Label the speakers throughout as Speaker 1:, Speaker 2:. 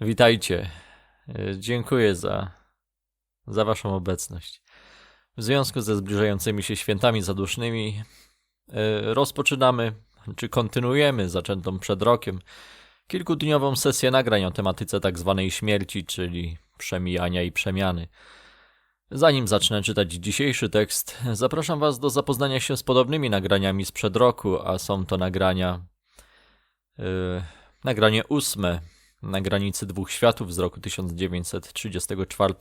Speaker 1: Witajcie. E, Dziękuję za, za Waszą obecność. W związku ze zbliżającymi się świętami zadusznymi e, rozpoczynamy, czy kontynuujemy zaczętą przed rokiem kilkudniową sesję nagrań o tematyce tak zwanej śmierci, czyli przemijania i przemiany. Zanim zacznę czytać dzisiejszy tekst, zapraszam Was do zapoznania się z podobnymi nagraniami sprzed roku, a są to nagrania. Yy, nagranie ósme na granicy dwóch światów z roku 1934,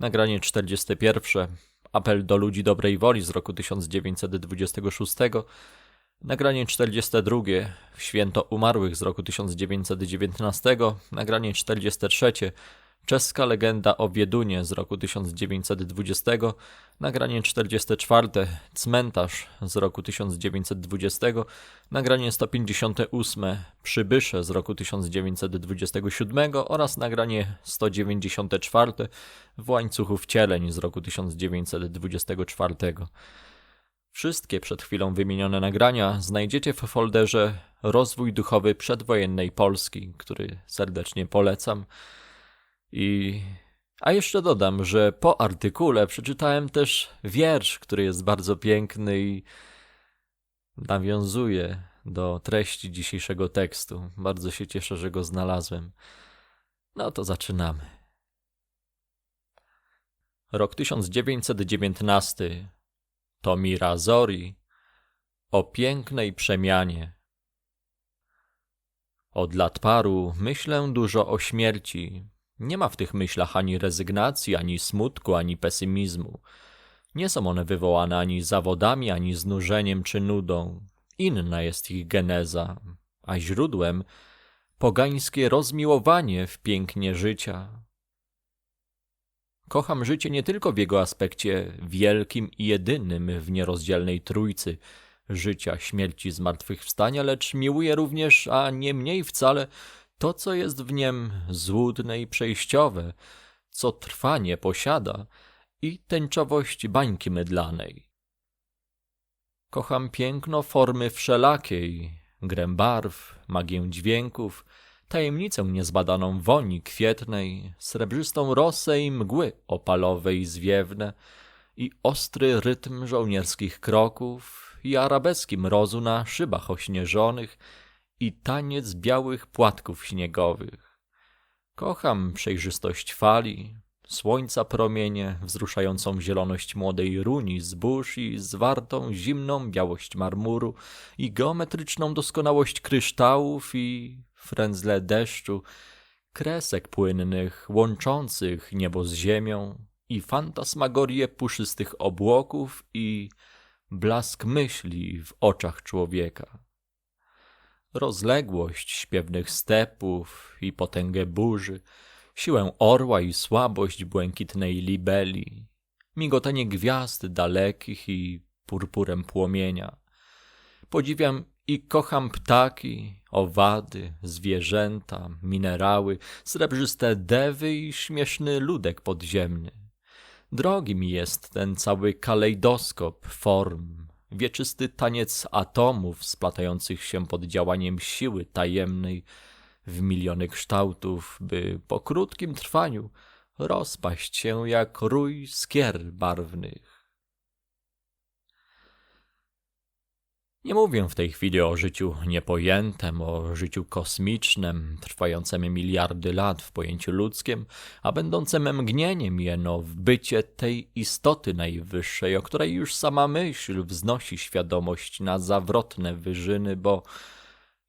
Speaker 1: nagranie 41, apel do ludzi dobrej woli z roku 1926, nagranie 42, w święto umarłych z roku 1919, nagranie 43, czeska legenda o Wiedunie z roku 1920, nagranie 44, cmentarz z roku 1920, nagranie 158, przybysze z roku 1927 oraz nagranie 194 w łańcuchu wcieleń z roku 1924. Wszystkie przed chwilą wymienione nagrania znajdziecie w folderze Rozwój duchowy przedwojennej Polski, który serdecznie polecam. I a jeszcze dodam, że po artykule przeczytałem też wiersz, który jest bardzo piękny i nawiązuje do treści dzisiejszego tekstu. Bardzo się cieszę, że go znalazłem. No to zaczynamy. Rok 1919 to Mirazori o pięknej przemianie. Od lat paru myślę dużo o śmierci, nie ma w tych myślach ani rezygnacji, ani smutku, ani pesymizmu. Nie są one wywołane ani zawodami, ani znużeniem czy nudą. Inna jest ich geneza, a źródłem pogańskie rozmiłowanie w pięknie życia. Kocham życie nie tylko w jego aspekcie wielkim i jedynym w nierozdzielnej trójcy życia, śmierci, zmartwychwstania, lecz miłuję również, a nie mniej wcale, to, co jest w niem złudne i przejściowe, co trwanie posiada i tęczowość bańki mydlanej. Kocham piękno formy wszelakiej, grę barw, magię dźwięków, tajemnicę niezbadaną woni kwietnej, srebrzystą rosę i mgły opalowe i zwiewne, i ostry rytm żołnierskich kroków, i arabeski mrozu na szybach ośnieżonych, i taniec białych płatków śniegowych. Kocham przejrzystość fali, słońca promienie, wzruszającą zieloność młodej runi zbóż i zwartą zimną białość marmuru i geometryczną doskonałość kryształów i frędzle deszczu, kresek płynnych łączących niebo z ziemią i fantasmagorię puszystych obłoków i blask myśli w oczach człowieka rozległość śpiewnych stepów i potęgę burzy, siłę orła i słabość błękitnej libeli, migotanie gwiazd dalekich i purpurem płomienia. Podziwiam i kocham ptaki, owady, zwierzęta, minerały, srebrzyste dewy i śmieszny ludek podziemny. Drogi mi jest ten cały kalejdoskop form, wieczysty taniec atomów splatających się pod działaniem siły tajemnej w miliony kształtów, by po krótkim trwaniu rozpaść się jak rój skier barwnych. Nie mówię w tej chwili o życiu niepojętym, o życiu kosmicznym, trwającym miliardy lat w pojęciu ludzkim, a będącym mgnieniem jeno w bycie tej istoty najwyższej, o której już sama myśl wznosi świadomość na zawrotne wyżyny, bo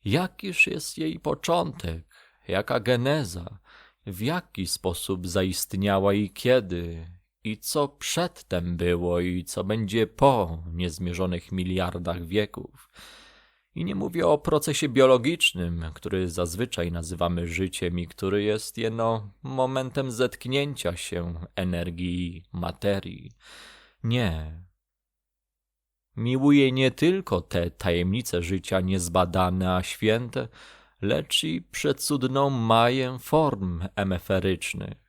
Speaker 1: jakiż jest jej początek, jaka geneza, w jaki sposób zaistniała i kiedy, i co przedtem było i co będzie po niezmierzonych miliardach wieków. I nie mówię o procesie biologicznym, który zazwyczaj nazywamy życiem i który jest jeno momentem zetknięcia się energii materii. Nie. Miłuję nie tylko te tajemnice życia niezbadane, a święte, lecz i przecudną maję form emeferycznych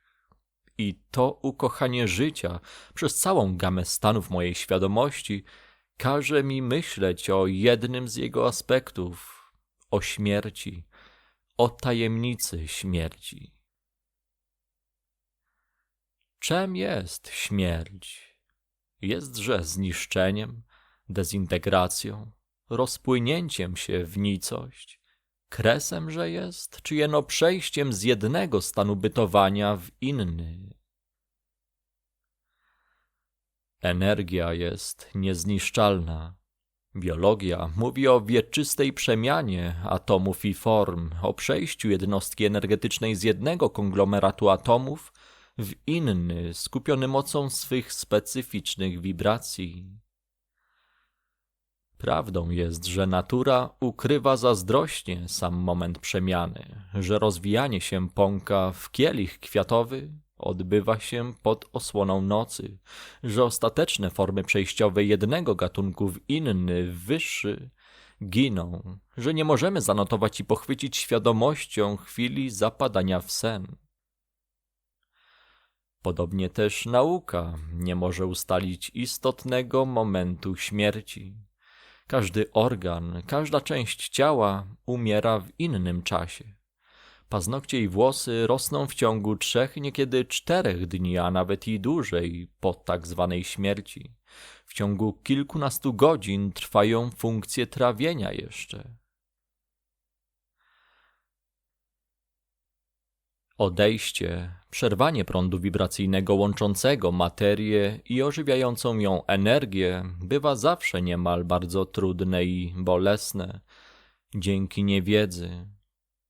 Speaker 1: i to ukochanie życia przez całą gamę stanów mojej świadomości każe mi myśleć o jednym z jego aspektów o śmierci, o tajemnicy śmierci. Czym jest śmierć? Jestże zniszczeniem, dezintegracją, rozpłynięciem się w nicość? Kresem, że jest, czy jeno przejściem z jednego stanu bytowania w inny. Energia jest niezniszczalna. Biologia mówi o wieczystej przemianie atomów i form, o przejściu jednostki energetycznej z jednego konglomeratu atomów w inny, skupiony mocą swych specyficznych wibracji. Prawdą jest, że natura ukrywa zazdrośnie sam moment przemiany, że rozwijanie się pąka w kielich kwiatowy odbywa się pod osłoną nocy, że ostateczne formy przejściowe jednego gatunku w inny, wyższy, giną, że nie możemy zanotować i pochwycić świadomością chwili zapadania w sen. Podobnie też nauka nie może ustalić istotnego momentu śmierci. Każdy organ, każda część ciała umiera w innym czasie. Paznokcie i włosy rosną w ciągu trzech, niekiedy czterech dni, a nawet i dłużej po tak zwanej śmierci. W ciągu kilkunastu godzin trwają funkcje trawienia jeszcze. Odejście, przerwanie prądu wibracyjnego łączącego materię i ożywiającą ją energię bywa zawsze niemal bardzo trudne i bolesne. Dzięki niewiedzy,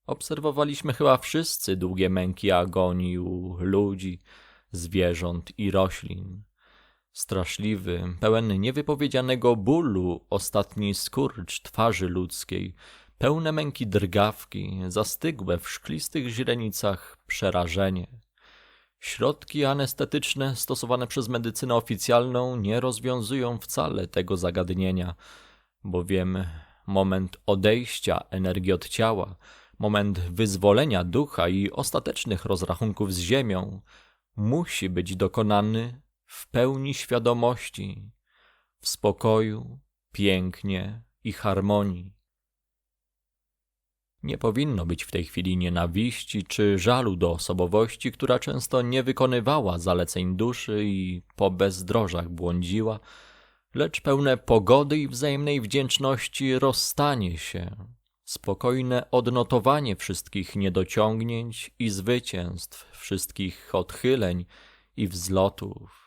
Speaker 1: Obserwowaliśmy chyba wszyscy długie męki agonii u ludzi, zwierząt i roślin. Straszliwy, pełen niewypowiedzianego bólu ostatni skurcz twarzy ludzkiej, pełne męki drgawki, zastygłe w szklistych źrenicach przerażenie. Środki anestetyczne stosowane przez medycynę oficjalną nie rozwiązują wcale tego zagadnienia, bowiem moment odejścia energii od ciała moment wyzwolenia ducha i ostatecznych rozrachunków z ziemią musi być dokonany w pełni świadomości, w spokoju, pięknie i harmonii. Nie powinno być w tej chwili nienawiści czy żalu do osobowości, która często nie wykonywała zaleceń duszy i po bezdrożach błądziła, lecz pełne pogody i wzajemnej wdzięczności rozstanie się spokojne odnotowanie wszystkich niedociągnięć i zwycięstw, wszystkich odchyleń i wzlotów.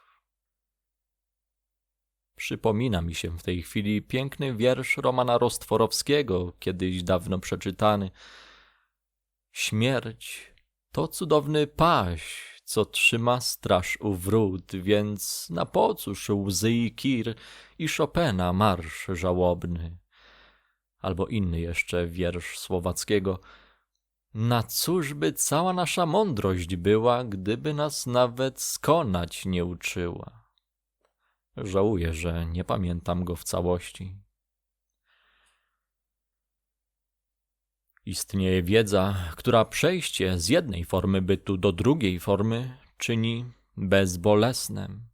Speaker 1: Przypomina mi się w tej chwili piękny wiersz Romana Rostworowskiego, kiedyś dawno przeczytany. Śmierć to cudowny paś, co trzyma straż u wrót, więc na pocóż łzy i kir i Chopina marsz żałobny albo inny jeszcze wiersz słowackiego. Na cóż by cała nasza mądrość była, gdyby nas nawet skonać nie uczyła? Żałuję, że nie pamiętam go w całości. Istnieje wiedza, która przejście z jednej formy bytu do drugiej formy czyni bezbolesnym.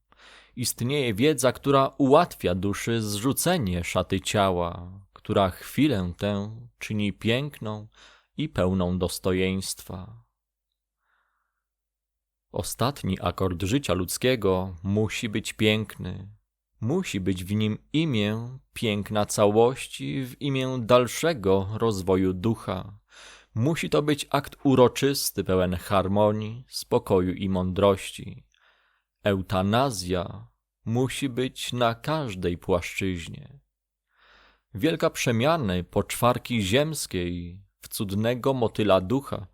Speaker 1: Istnieje wiedza, która ułatwia duszy zrzucenie szaty ciała, która chwilę tę czyni piękną i pełną dostojeństwa. Ostatni akord życia ludzkiego musi być piękny, musi być w nim imię piękna całości w imię dalszego rozwoju ducha. Musi to być akt uroczysty, pełen harmonii, spokoju i mądrości. Eutanazja musi być na każdej płaszczyźnie. Wielka przemiany poczwarki ziemskiej w cudnego motyla ducha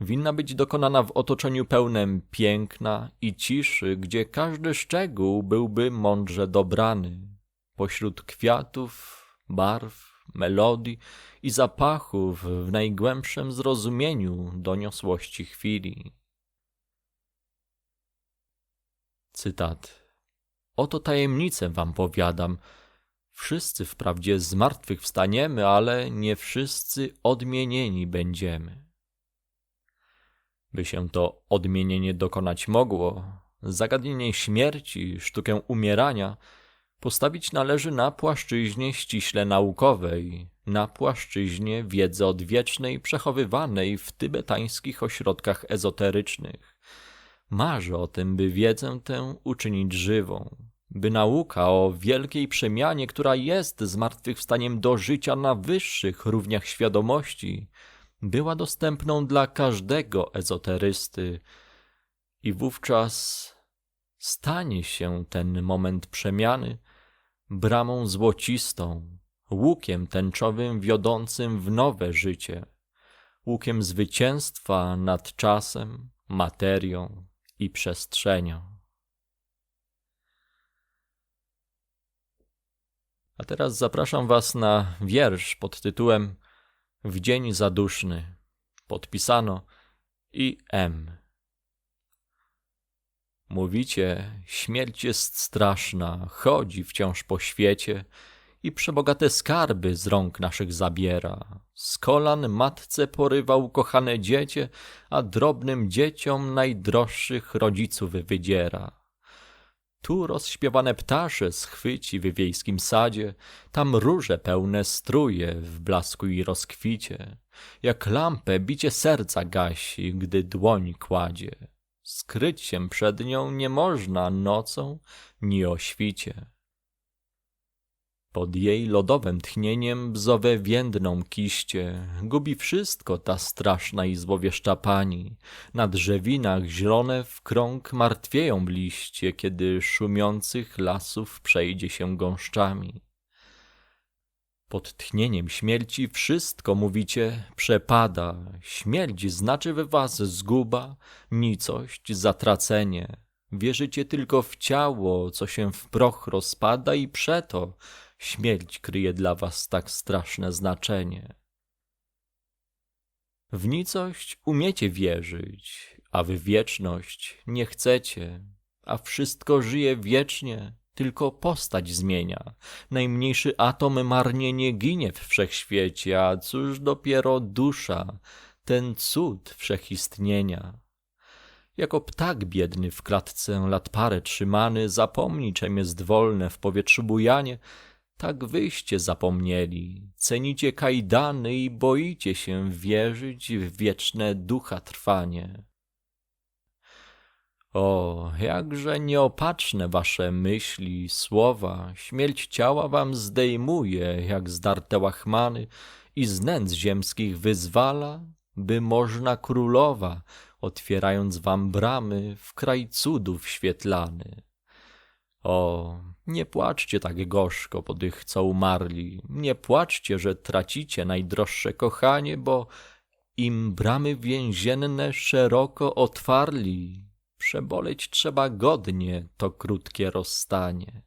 Speaker 1: winna być dokonana w otoczeniu pełnym piękna i ciszy, gdzie każdy szczegół byłby mądrze dobrany. Pośród kwiatów, barw, melodii i zapachów w najgłębszym zrozumieniu doniosłości chwili. Cytat. Oto tajemnicę wam powiadam – Wszyscy wprawdzie z martwych wstaniemy, ale nie wszyscy odmienieni będziemy. By się to odmienienie dokonać mogło, zagadnienie śmierci, sztukę umierania, postawić należy na płaszczyźnie ściśle naukowej, na płaszczyźnie wiedzy odwiecznej przechowywanej w tybetańskich ośrodkach ezoterycznych, Marzę o tym, by wiedzę tę uczynić żywą, by nauka o wielkiej przemianie, która jest zmartwychwstaniem do życia na wyższych równiach świadomości, była dostępną dla każdego ezoterysty i wówczas stanie się ten moment przemiany bramą złocistą, łukiem tęczowym wiodącym w nowe życie, łukiem zwycięstwa nad czasem, materią i przestrzenią. A teraz zapraszam Was na wiersz pod tytułem W dzień zaduszny. Podpisano i M. Mówicie, śmierć jest straszna, chodzi wciąż po świecie i przebogate skarby z rąk naszych zabiera. Z kolan matce porywał kochane dziecię, a drobnym dzieciom najdroższych rodziców wydziera. Tu rozśpiewane ptasze schwyci w wiejskim sadzie, tam róże pełne struje w blasku i rozkwicie. Jak lampę bicie serca gasi, gdy dłoń kładzie. Skryć się przed nią nie można nocą, ni o świcie. Pod jej lodowym tchnieniem bzowe więdną kiście, gubi wszystko ta straszna i złowieszcza pani. Na drzewinach zielone w krąg martwieją liście, kiedy szumiących lasów przejdzie się gąszczami. Pod tchnieniem śmierci wszystko, mówicie, przepada. Śmierć znaczy we was zguba, nicość, zatracenie. Wierzycie tylko w ciało, co się w proch rozpada i przeto śmierć kryje dla was tak straszne znaczenie. W nicość umiecie wierzyć, a w wieczność nie chcecie, a wszystko żyje wiecznie, tylko postać zmienia. Najmniejszy atom marnie nie ginie w wszechświecie, a cóż dopiero dusza, ten cud wszechistnienia. Jako ptak biedny w klatce lat parę trzymany, zapomni, czem jest wolne w powietrzu bujanie, tak wyście zapomnieli, cenicie kajdany i boicie się wierzyć w wieczne ducha trwanie. O, jakże nieopatrzne wasze myśli, słowa, śmierć ciała wam zdejmuje, jak zdarte łachmany i z nędz ziemskich wyzwala, by można królowa, otwierając wam bramy, w kraj cudów świetlany. O, nie płaczcie tak gorzko po tych, co umarli, nie płaczcie, że tracicie najdroższe kochanie, bo im bramy więzienne szeroko otwarli, przeboleć trzeba godnie to krótkie rozstanie.